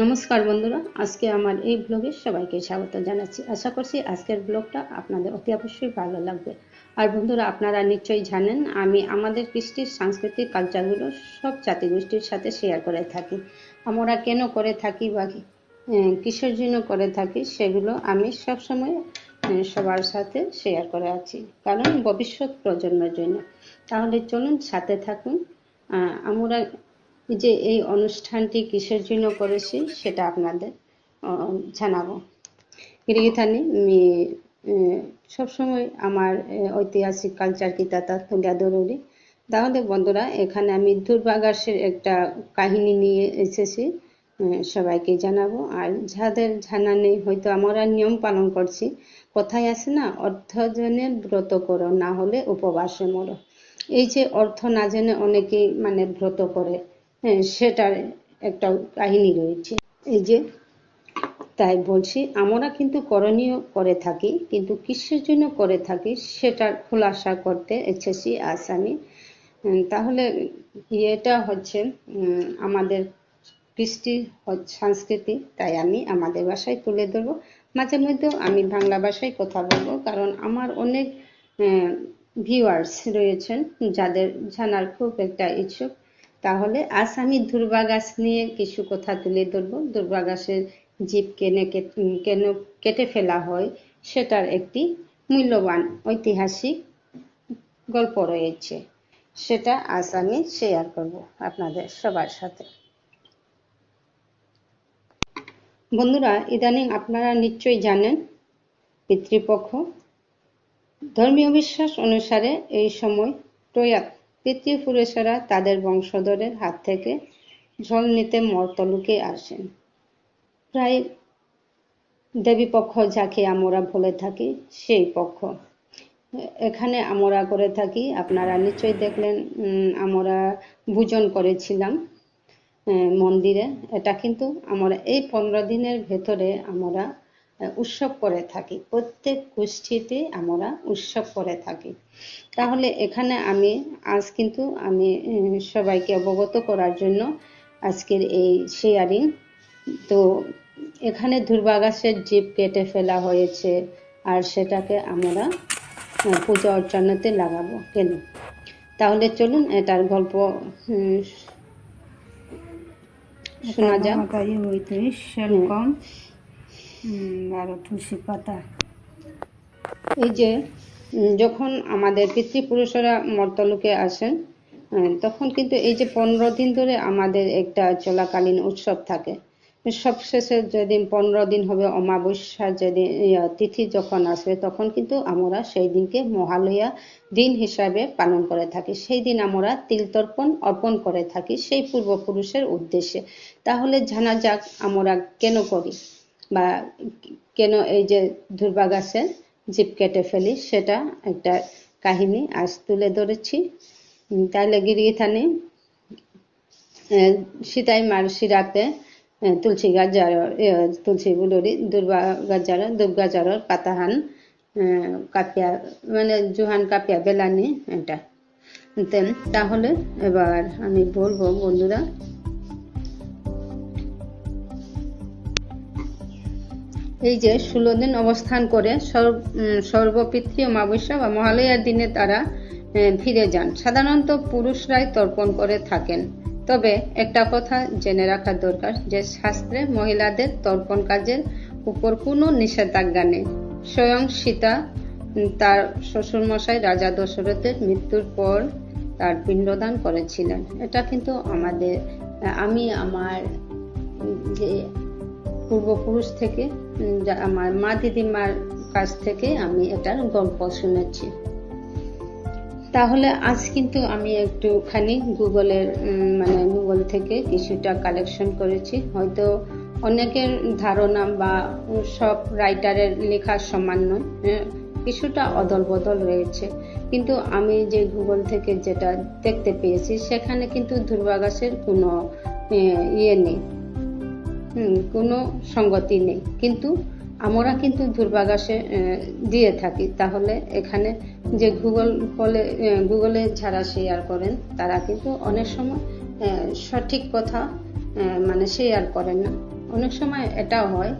নমস্কার বন্ধুরা, আজকে আমার এই ব্লগে সবাইকে স্বাগত জানাচ্ছি। আশা করছি আজকের ব্লগটা আপনাদের অতি অবশ্যই ভালো লাগবে। আর বন্ধুরা, আপনারা নিশ্চয়ই জানেন, আমি আমাদের কৃষ্টির সাংস্কৃতিক কালচারগুলো সব জাতিগোষ্ঠীর সাথে শেয়ার করে থাকি। আমরা কেন করে থাকি বা কিসের জন্য করে থাকি সেগুলো আমি সবসময় সবার সাথে শেয়ার করে আছি। কারণ ভবিষ্যৎ প্রজন্মের জন্য। তাহলে চলুন সাথে থাকুন। আমরা যে এই অনুষ্ঠানটি কিসের জন্য করেছি সেটা আপনাদের জানাব। গিরিগিথানি আমি সবসময় আমার ঐতিহাসিক কালচার কি তাতা তুলে ধরি তাহলে বন্ধুরা, এখানে আমি দুর্বাগাসের একটা কাহিনী নিয়ে এসেছি সবাইকে জানাব। আর যাদের জানা নেই, হয়তো আমরা নিয়ম পালন করছি, কথায় আছে না, অর্থ জেনে ব্রত করো, না হলে উপবাসে মরো। এই যে অর্থ না জেনে অনেকেই মানে ব্রত করে। সেটার একটা কাহিনী রয়েছে। এই যে, তাই বলছি, আমরা কিন্তু করণীয় করে থাকি, কিন্তু কিসের জন্য করে থাকি সেটার খোলাসা করতে এসেছি আজ আমি। তাহলে এটা হচ্ছে আমাদের কৃষ্টি সংস্কৃতি, তাই আমি আমাদের ভাষায় তুলে ধরবো। মাঝে মধ্যেও আমি বাংলা ভাষায় কথা বলব, কারণ আমার অনেক ভিউয়ার্স রয়েছেন যাদের জানার খুব একটা ইচ্ছুক। তাহলে আজ আমি দুর্বা গাছ নিয়ে কিছু কথা তুলে ধরবো। দুর্বা গাছের জীব কেনে কেন কেটে ফেলা হয় সেটার একটি মূল্যবান ঐতিহাসিক গল্প রয়েছে। সেটা আজ আমি শেয়ার করব আপনাদের সবার সাথে। বন্ধুরা, ইদানিং আপনারা নিশ্চয়ই জানেন, পিতৃপক্ষ ধর্মীয় বিশ্বাস অনুসারে এই সময় প্রয়াত পিতৃপুরুষেরা তাদের বংশধরের হাত থেকে জল নিতে মর্তলোকে আসেন। প্রায় দেবী পক্ষ যাকে আমরা বলে থাকি, সেই পক্ষ। এখানে আমরা করে থাকি, আপনারা নিশ্চয়ই দেখলেন আমরা ভোজন করেছিলাম মন্দিরে। এটা কিন্তু আমরা এই পনেরো দিনের ভেতরে আমরা উৎসব করে থাকি। প্রত্যেক গোষ্ঠীতে আমরা উৎসব করে থাকি। তাহলে এখানে আমি আজ কিন্তু আমি সবাইকে অবগত করার জন্য আজকের এই শেয়ারিং তো এখানে দুর্বাগাসের জীব কেটে ফেলা হয়েছে আর সেটাকে আমরা পূজা অর্চনাতে লাগাবো। কেন? তাহলে চলুন এটার গল্প শোনা যাক। বইত্রিশ বারো তুলসী পাতা। এই যে যখন আমাদের পিতৃপুরুষরা মর্তলোকে আসেন তখন কিন্তু এই যে পনেরো দিন ধরে আমাদের একটা চলাকালীন উৎসব থাকে। সবশেষে যেদিন পনেরো দিন হবে অমাবস্যা যেদিন তিথি যখন আসবে, তখন কিন্তু আমরা সেই দিনকে মহালয়া দিন হিসাবে পালন করে থাকি। সেই দিন আমরা তিল তর্পণ অর্পণ করে থাকি সেই পূর্বপুরুষের উদ্দেশ্যে। তাহলে জানা যাক আমরা কেন করি। বা কেন এই যে দুর্বা গাছের জীব কেটে ফেলি, সেটা একটা কাহিনী। আজ তুলে ধরেছি। তাহলে গিরিথানে সীতাই মার শিরাতে তুলসী গাছ যার তুলসী বুলরি, দুর্বা গাছ যারা দুর্গা যারর পাতাহান কাপিয়া মানে জোহান কাপিয়া, বেলানি, এটা। তাহলে এবার আমি বলব বন্ধুরা এই যে ষোলো দিন অবস্থান করে সর্বপিতৃ অমাবস্যা বা মহালয়ার দিনে তারা ফিরে যান। সাধারণত পুরুষরাই তর্পণ করে থাকেন। তবে একটা কথা জেনে রাখা দরকার যে শাস্ত্রে মহিলাদের তর্পণ কাজের উপর কোনো নিষেধাজ্ঞা নেই। স্বয়ং সীতা তার শ্বশুরমশাই রাজা দশরথের মৃত্যুর পর তার পিণ্ডদান করেছিলেন। এটা কিন্তু আমাদের আমি, আমার যে পূর্বপুরুষ থেকে আমার মা দিদিমার কাছ থেকে আমি এটার গল্প শুনেছি। তাহলে আজ কিন্তু আমি একটুখানি গুগলের মানে গুগল থেকে কিছুটা কালেকশন করেছি। হয়তো অনেকের ধারণা বা সব রাইটারের লেখা সমান নয় হ্যাঁ, কিছুটা অদল বদল রয়েছে। কিন্তু আমি যে গুগল থেকে যেটা দেখতে পেয়েছি সেখানে কিন্তু দুর্বাগাসের কোনো ইয়ে নেই। কোনো সঙ্গতি নেই। কিন্তু আমরা কিন্তু দুর্বাগাসে দিয়ে থাকি। তাহলে এখানে যে গুগল বলে গুগলে যারা শেয়ার করেন, তারা কিন্তু অনেক সময় সঠিক কথা মানে শেয়ার করেন না। অনেক সময় এটাও হয়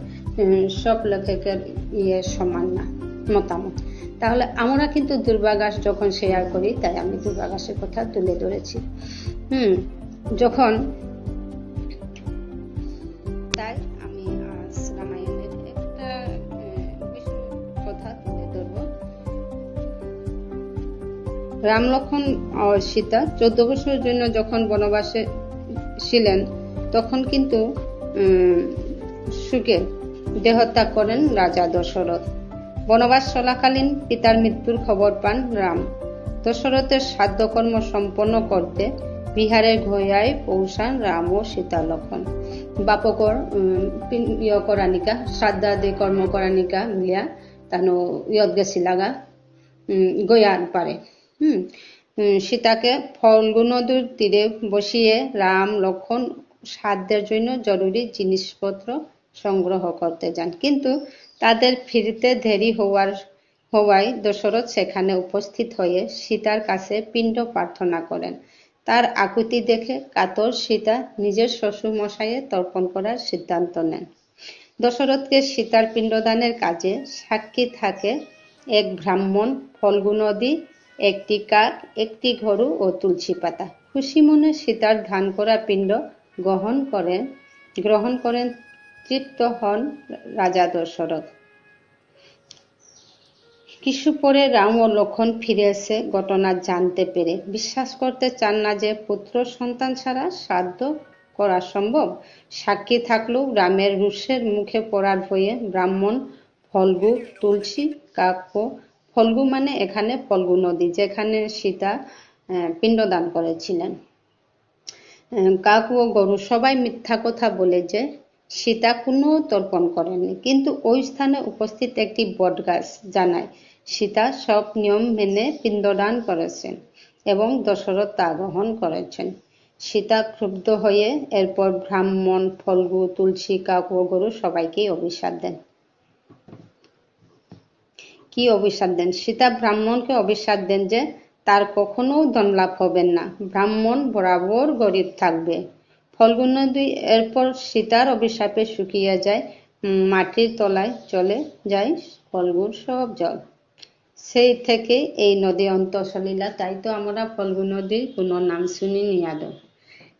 সব লেখকের ইয়ে সমান না, মতামত। তাহলে আমরা কিন্তু দুর্বাঘাস যখন শেয়ার করি, তাই আমি দুর্বাঘাসের কথা তুলে ধরেছি। হুম, যখন তাই আমি আজ রামায়ণের একটা কথা তুলে ধরবো। রাম লক্ষণ সীতা চোদ্দ বছরের জন্য যখন বনবাসে ছিলেন তখন কিন্তু উম, সুখে দেহত্যাগ করেন রাজা দশরথ। বনবাস চলাকালীন পিতার মৃত্যুর খবর পান রাম। দশরথের সাধ্যকর্ম সম্পন্ন করতে বিহারের ঘয়ায় পৌঁছান রাম ও সীতা লক্ষণ। বাপকর ইয় করানিকা শ্রাদ্ধাদি কর্ম করানিকা মিলিয়া তানো ইয়ত গেছি লাগা উম, গয়ার পারে হুম সীতাকে ফল্গু নদীর তীরে বসিয়ে রাম লক্ষণ সাধ্যের জন্য জরুরি জিনিসপত্র সংগ্রহ করতে যান। কিন্তু তাদের ফিরতে দেরি হওয়ার হওয়ায় দশরথ সেখানে উপস্থিত হয়ে সীতার কাছে পিণ্ড প্রার্থনা করেন তার আকুতি দেখে কাতর সীতা নিজের শ্বশুর মশাইয়ে তর্পণ করার সিদ্ধান্ত নেন। দশরথকে সীতার পিণ্ডদানের কাজে সাক্ষী থাকে এক ব্রাহ্মণ ফল্গু নদী একটি কাক, একটি গরু ও তুলসী পাতা। খুশি মনে সীতার ধান করা পিণ্ড গ্রহণ করেন গ্রহণ করেন তৃপ্ত হন রাজা দশরথ। কিছু পরে রাম ও লক্ষণ ফিরে এসে ঘটনা জানতে পেরে বিশ্বাস করতে চান না যে পুত্র সন্তান ছাড়া শ্রাদ্ধ করা সম্ভব। সাক্ষী থাকলেও রামের রুষের মুখে পড়ার ভয়ে ব্রাহ্মণ ফলগু তুলসী কাব্য ফলগু মানে এখানে ফলগু নদী, যেখানে সীতা পিণ্ডদান করেছিলেন। কাক ও গরু সবাই মিথ্যা কথা বলে যে সীতা কোনো তর্পণ করেননি। কিন্তু ওই স্থানে উপস্থিত একটি বটগাছ জানায় সীতা সব নিয়ম মেনে পিণ্ডদান করেছেন এবং দশরথ তা গ্রহণ করেছেন। সীতা ক্ষুব্ধ হয়ে এরপর ব্রাহ্মণ, ফল্গু, তুলসী, কাক গরু সবাইকেই অভিশাপ দেন। কি অভিশাপ দেন? সীতা ব্রাহ্মণকে অভিশাপ দেন যে তার কখনো ধনলাভ হবে না। ব্রাহ্মণ বরাবর গরিব থাকবে। ফল্গু নদী এরপর সীতার অভিশাপে শুকিয়ে যায়, মাটির তলায় চলে যায় ফল্গুর সব জল। সেই থেকে এই নদী অন্তঃসলীলা, তাই তো আমরা ফল্গু নদীর কোনো নাম শুনিনি আদৌ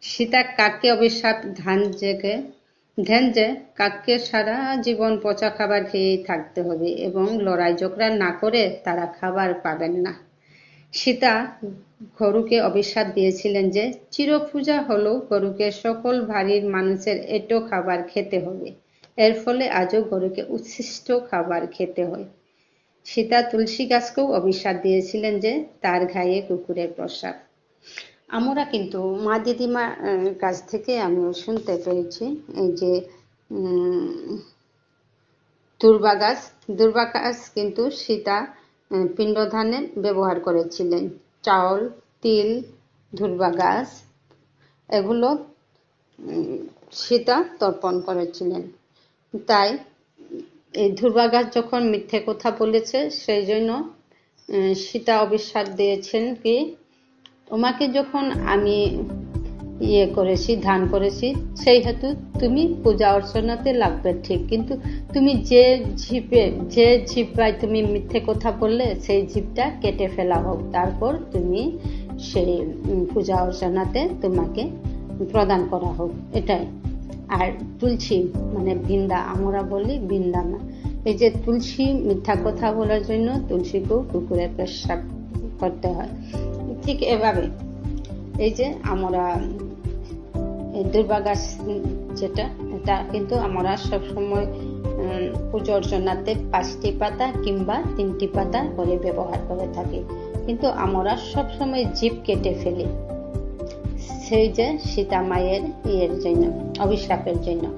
সীতা কাককে অভিশাপ, ধান জেগে, ধ্যান যে কাককে সারা জীবন পচা খাবার খেয়েই থাকতে হবে এবং লড়াই ঝগড়া না করে তারা খাবার পাবেন না। সীতা গরুকে অভিশাপ দিয়েছিলেন যে চিরপূজা হলেও গরুকে সকল ভারীর মানুষের এটো খাবার খেতে হবে। এর ফলে আজও গরুকে উচ্ছিষ্ট খাবার খেতে হয়। সীতা তুলসী গাছকেও অভিশাপ দিয়েছিলেন যে তার গায়ে কুকুরের প্রসাব। আমরা কিন্তু মা দিদিমা কাছ থেকে আমি শুনতে পেরেছি যে দুর্বা গাছ। দুর্বা গাছ কিন্তু সীতা আহ, পিণ্ডদানে ব্যবহার করেছিলেন। চাউল তিল দুর্বা গাছ এগুলো সীতা তর্পণ করেছিলেন। তাই এই দুর্বা গাছ যখন মিথ্যে কথা বলেছে, সেই জন্য সীতা অভিশাপ দিয়েছেন কি, তোমাকে যখন আমি ইয়ে করেছি, ধান করেছি, সেই হেতু তুমি পূজা অর্চনাতে লাগবে, ঠিক। কিন্তু তুমি যে ঝিপে, যে ঝিপায় তুমি মিথ্যে কথা বললে, সেই ঝিপটা কেটে ফেলা হোক। তারপর তুমি সেই পূজা অর্চনাতে তোমাকে প্রদান করা হোক। এটাই। আর তুলসী মানে বৃন্দা, আমরা বলি বৃন্দা না এই যে তুলসী, মিথ্যা কথা বলার জন্য তুলসীকেও কুকুরের পেশাব করতে হয়। ঠিক এভাবে। এই যে আমরা দুর্বা গাছ যেটা, এটা কিন্তু আমরা সবসময় পুজো অর্চনাতে পাঁচটি পাতা কিংবা তিনটি পাতা করে ব্যবহার করে থাকি। কিন্তু আমরা সবসময় জীব কেটে ফেলি। সেই যে সীতা মায়ের ইয়ের জন্য অভিশাপের জন্য।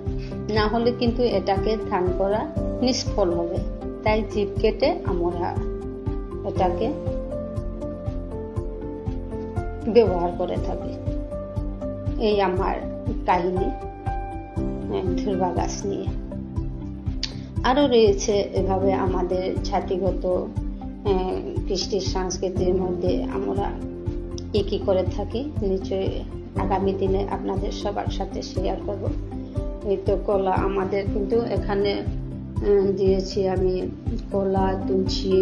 না হলে কিন্তু এটাকে ধান করা নিষ্ফল হবে। তাই জীব কেটে আমরা এটাকে ব্যবহার করে থাকি। এই আমার কাহিনী আহ, গাছ নিয়ে। আরও রয়েছে এভাবে আমাদের জাতিগত আহ, কৃষ্টি সংস্কৃতির মধ্যে কি কি করে থাকি, নিশ্চয়ই আগামী দিনে আপনাদের সবার সাথে শেয়ার করব। তো কলা আমাদের কিন্তু এখানে দিয়েছি আমি কলা, তুলসী,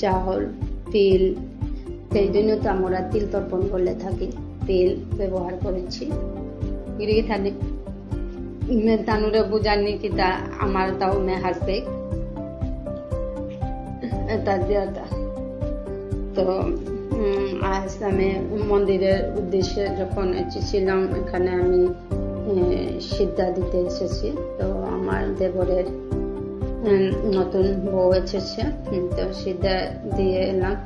চাউল, তিল। সেই জন্য তো আমরা তিল তর্পণ বলে থাকি, তিল ব্যবহার করেছি। তানুরে বুঝানি কি তা আমার তাও হাসবে। এটা তো আজ আমি মন্দিরের উদ্দেশ্যে যখন এসেছিলাম, এখানে আমি সিদ্ধা দিতে এসেছি। তো আমার দেবরের নতুন বউ এসেছে। তো সিদ্ধা দিয়ে এলাম।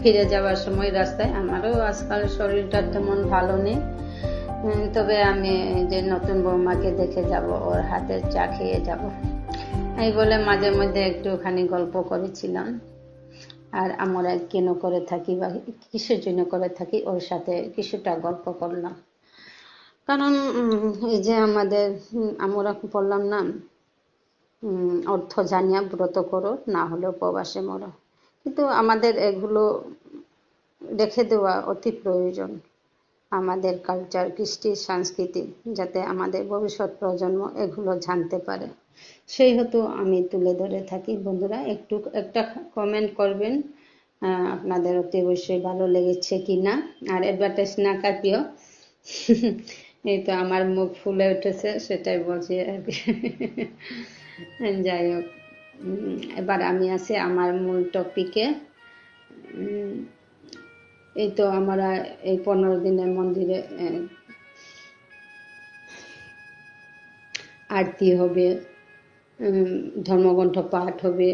ফিরে যাওয়ার সময় রাস্তায় আমারও আজকাল শরীরটা তেমন ভালো নেই। তবে আমি যে নতুন বৌমাকে দেখে যাব, ওর হাতের চা খেয়ে যাব। এই বলে মাঝে মধ্যে একটুখানি গল্প করেছিলাম। আর আমরা কেন করে থাকি বা কিসের জন্য করে থাকি, ওর সাথে কিছুটা গল্প করলাম। কারণ এই যে আমাদের আমরা বললাম না অর্থ জানিয়া ব্রত করো, না হলে উপবাসে মরো। কিন্তু আমাদের এগুলো রেখে দেওয়া অতি প্রয়োজন। আমাদের কালচার কৃষ্টি, সংস্কৃতি, যাতে আমাদের ভবিষ্যৎ প্রজন্ম এগুলো জানতে পারে। সেই হেতু, আমি তুলে ধরে থাকি। বন্ধুরা, একটু, একটা কমেন্ট করবেন আপনাদের অতি অবশ্যই ভালো লেগেছে কি না আর অ্যাডভার্টাইজ না কাটিও। এই তো আমার মুখ ফুলে উঠেছে, সেটাই বলছি আর কি। যাই হোক এবার আমি আছি আমার মূল টপিকে এই তো আমরা এই পনেরো দিনের মন্দিরে আরতি হবে। ধর্মগ্রন্থ পাঠ হবে।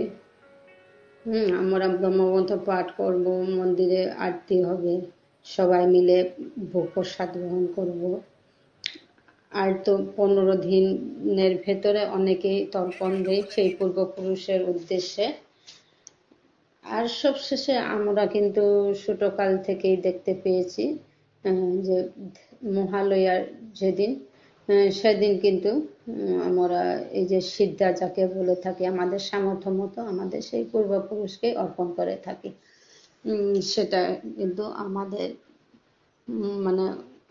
হুম, আমরা ধর্মগ্রন্থ পাঠ করব, মন্দিরে আরতি হবে, সবাই মিলে ভোগ প্রসাদ গ্রহণ করব। আর তো পনেরো দিনের ভেতরে অনেকেই তর্পণ দেয়, সেই পূর্বপুরুষের উদ্দেশ্যে। আর সবশেষে আমরা কিন্তু ছোটকাল থেকেই দেখতে পেয়েছি যে মহালয়ার যেদিন সেদিন কিন্তু আমরা এই যে সিদ্ধা যাকে বলে থাকি, আমাদের সামর্থ্য মতো আমাদের সেই পূর্বপুরুষকে অর্পণ করে থাকি। সেটা কিন্তু আমাদের মানে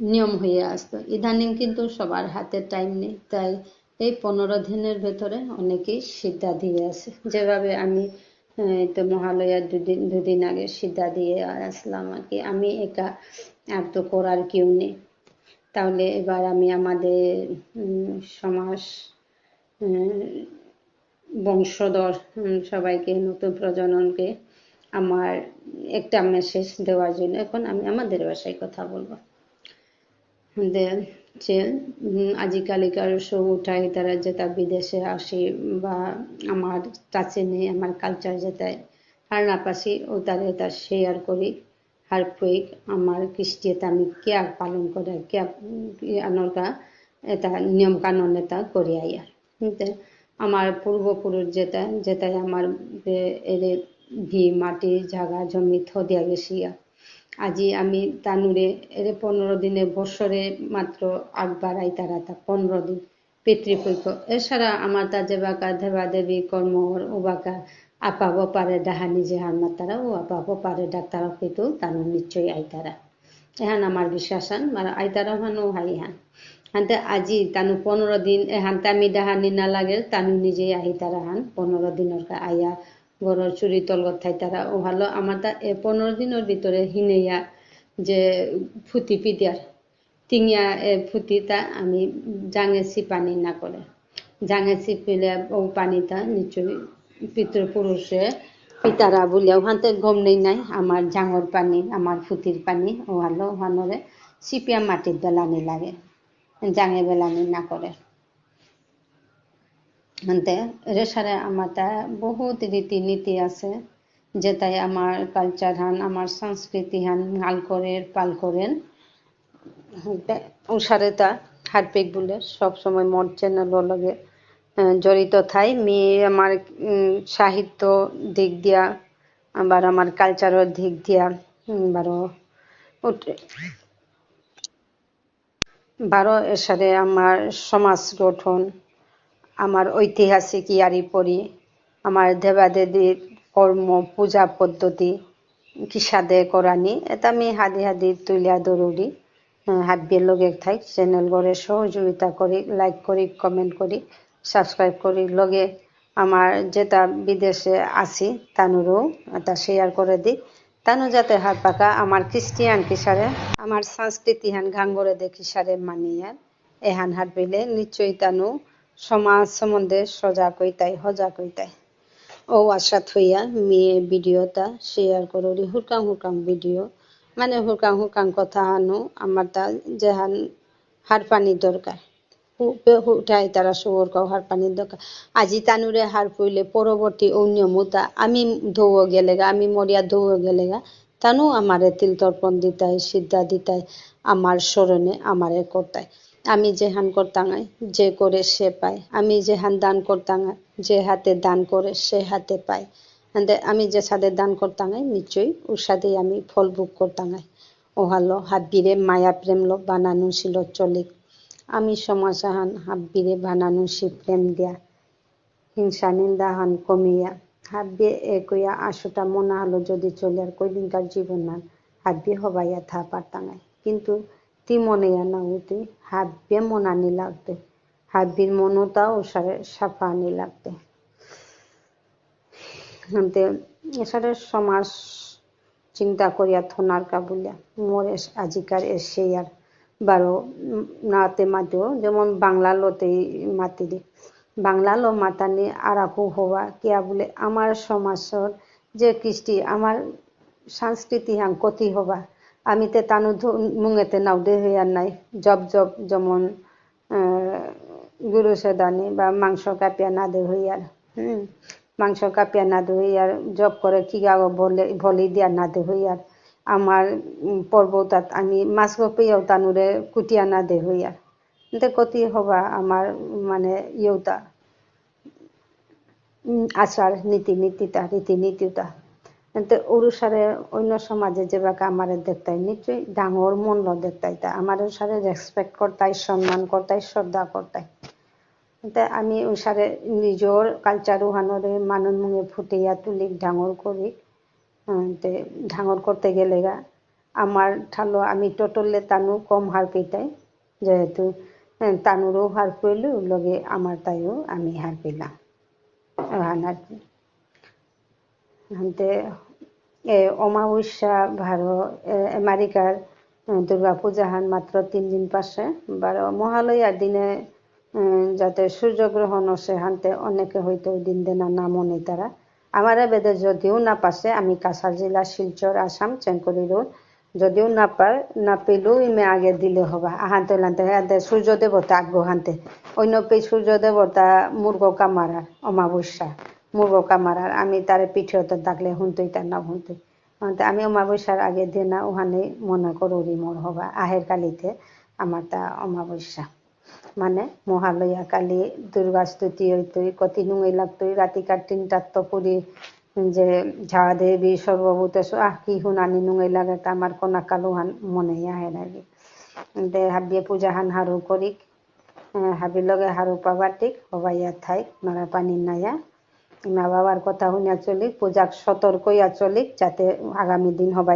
নিয়ম হয়ে আসতো। ইদানিং কিন্তু সবার হাতে টাইম নেই, তাই এই পনেরো দিনের ভেতরে অনেকেই সিদ্ধা দিয়ে আসে। যেভাবে আমি তো মহালয়ার দুদিন দুদিন আগে সিদ্ধা দিয়ে আসলাম আর কি। আমি একা, আর তো করার কেউ নেই। তাহলে এবার আমি আমাদের সমাজ বংশধর সবাইকে, নতুন প্রজননকে আমার একটা মেসেজ দেওয়ার জন্য এখন আমি আমাদের ভাষায় কথা বলব। যে আজিকালিকার সব উঠাই তারা যেটা বিদেশে আসি বা আমার কাছে নেই, আমার কালচার যেটাই, আর না পাসি ও তারা এটা শেয়ার করি। প্রয়োগ আমার কৃষ্টিতে আমি কে পালন করে কে আনকা এটা নিয়ম কানুন এটা করি আইয়ার কিন্তু আমার পূর্বপুরুষ যেটা, যেটাই আমার এরে ভি মাটি, জাগা, জমি থ দিয়া গেছিয়া আজি আমি তানুরে এর পনেরো দিনে বছরে মাত্র একবার আইতারা তা পনেরো দিন পিতৃপক্ষ এছাড়া আমার তা যে বাকা দেবা দেবী কর্ম ও আপাব হার তারা, ও আপাব পারে ডাক্তার কিন্তু তানু নিশ্চয়ই আইতারা। এহান আমার বিশ্বাস হান আইতারা হান হাই হান। হানতে আজি তানু পনেরো দিন এহানতে আমি ডাহানি না লাগে তানু নিজেই আহি তারা হান। পনেরো দিনের কা আইয়া গরর চুরি তলগত থাই তারা ও ভালো আমার তা পনেরো দিনের ভিতরে হিনেইয়া যে ফুটি পিদিয়ার টিঙিয়া এ ফুটিটা আমি জাঙে চিপানি না করে। জাঙে চিপিলে ও পানিটা নিশ্চয়ই পিতৃপুরুষে, পিতারা বলিয়া ওখানতে গম নেই নাই, আমার জাঙর পানি, আমার ফুটির পানি, ও ভালো ওখানরে চিপিয়া মাটির বেলানি লাগে জাঙে বেলানি না করে। আনতে, রেশারে আমার তা বহুত রীতি নীতি আছে, যেটাই আমার কালচার হান, আমার সংস্কৃতি হান, হাল করেন, পাল করেন। ওসারে তা হারপেক বলে সব সময় মদ চ্যানেল লগে। জড়িত থাই। মেয়ে আমার সাহিত্য দিক দিয়া, আবার আমার কালচারের দিক দিয়া বারো বারো এসারে আমার সমাজ গঠন, আমার ঐতিহাসিক ইয়ারি পড়ি আমার দেবাদেবীর কর্ম, পূজা পদ্ধতি কি সাদে করানি, এটা আমি হাদি হাদি তুলিয়া দরুরি হাবির লগে থাই। চ্যানেল গড়ে সহযোগিতা করি লাইক করি কমেন্ট করি। সাবস্ক্রাইব করি। লগে আমার যেটা বিদেশে আছি, তানুরও এটা শেয়ার করে দিই। তানু যাতে হাত পাকা, আমার খ্রিস্টিয়ান কিসারে, আমার সংস্কৃতি হান দেখি সারে মানিয়ার এহান হাত বিলে নিশ্চয়ই তানু সমাজ সম্বন্ধে সজা কইতাই হজা কইতাই ও আশা থইয়া মেয়ে ভিডিওটা শেয়ার করি হুরকাং হুরকাং ভিডিও। মানে হুরকাং হুরকাং কথা হানু আমার তা যেহান হার পানি দরকার। উঠাই তারা সবর কাউ হার পানির দরকার আজি তানুরে হার পইলে পরবর্তী অন্য মুতা, আমি ধৌ গেলেগা, আমি মরিয়া ধৌ গেলেগা। তানু আমারে তিল তর্পণ দিতাই, সিদ্ধা দিতাই আমার স্মরণে আমারে করতাই আমি যেহান করতাঙাই যে করে সে পায়। আমি যেহান দান করতাঙাই যে হাতে দান করে সে হাতে পায়। আমি যে সাদে দান করতাঙাই নিশ্চয়ই ওর সাথেই আমি ফল ভোগ করতাঙাই ওহালো হাব্বিরে মায়া প্রেম লো বানানো ছিল চলিক। আমি সমাসাহান হাব্বিরে বানানো সি প্রেম দিয়া। হিংসা, নিন্দা, হান কমিয়া। হাব্বে একইয়া আশুটা মনে হলো যদি চলে আর কয়দিনকার জীবন না হাব্বে হবাইয়া থা পারতাঙাই কিন্তু তি মনেয়া না উতি হাব্বে মনানি লাগতে হাব্বির মনতা ওসারে সাফা আনি লাগতে এসারে সমাজ চিন্তা করিয়া থনার কাবুলিয়া। মোর আজিকার এসে আর বারো নাতে মাতিও যেমন বাংলা লোতেই মাতি দি। বাংলা লো মাতানি আরাকু হওয়া কিয়া বলে, আমার সমাজর যে কৃষ্টি, আমার সংস্কৃতি হাং কতি হবা আমি তে তানু মুঙেতে নাও দে হইয়ার নাই। জব জব যেমন গুরু সেদানি বা মাংস কাপিয়া না দে হইয়ার। হুম, মাংস কাপিয়া না দে হইয়ার জব করে কি গাও বলে ভলি দিয়া না দে হইয়ার। আমার পর্বতাত আমি মাছ তানুরে কুটিয়া না দে হইয়ার তে কতি হবা আমার মানে ইয়েটা আচার, নীতি নীতিটা রীতি নীতিটা কিন্তু অনুসারে অন্য সমাজে যেভাবে আমার দেখতাই, নিশ্চয়ই ডাঙর মূল্য দেখতাই তা। আমার অনুসারে রেসপেক্ট করতাই, সম্মান করতাই, শ্রদ্ধা করতাই। তে আমি অনুসারে নিজের কালচার উহানরে মানুষ মুখে ফুটিয়া তুলি ডাঙর করি ডাঙর করতে গেলে গা আমার ঠালো আমি টোটলে তানু কম হার পেতাই যেহেতু তানুরও হার পেল লগে আমার তাইও আমি হার পেলাম। ওহান আর হান্তে অমাবস্যা ভারত আমেরিকার দুর্গা পূজা হান মাত্র তিন দিন পাশে বার মহালয়ার দিনে যাতে সূর্যগ্রহণ আসে হানতে অনেকে হয়তো ওই দিন দেনা না মনে তারা আমার বেদে যদিও না পাশে আমি কাছাড় জেলা শিলচর আসাম চেঙ্করি রোড যদিও না পার না পেলেও ইমে আগে দিলে হবা। আহান্তে লানতে সূর্য দেবতা আগ্রহ হানতে অন্য পে সূর্য দেবতা মুরগ কামারার অমাবস্যা। মুরগ কামারার আমি তারে পিঠিয়তে ডাকলে হুনতই তার না হুনতই আমি অমাবস্যার আগে দিন না ওখানে মনে করো মোর হবা। আহের কালিতে আমার তা অমাবস্যা। মানে মহালয়া কালী, দুর্গা স্তুতি কতি নুঙই লাগতই, রাতিকার তিনটার তো পুরি যে ঝাড়া দেবী, সর্বভূত আহ, কি হুনানি নুঙই লাগে তা আমার কোনা কালো হান মনে আহে নাকি দে হাবিয়ে পূজা হান হারু করিক হাবি লগে হারু পাবার ঠিক, হবাইয়া থাই নরা পানি নাইয়া মা বাবার কথা শুনিয়া চলিক, পূজাক সতর্কইয়া চলিক, যাতে আগামী দিন হবাই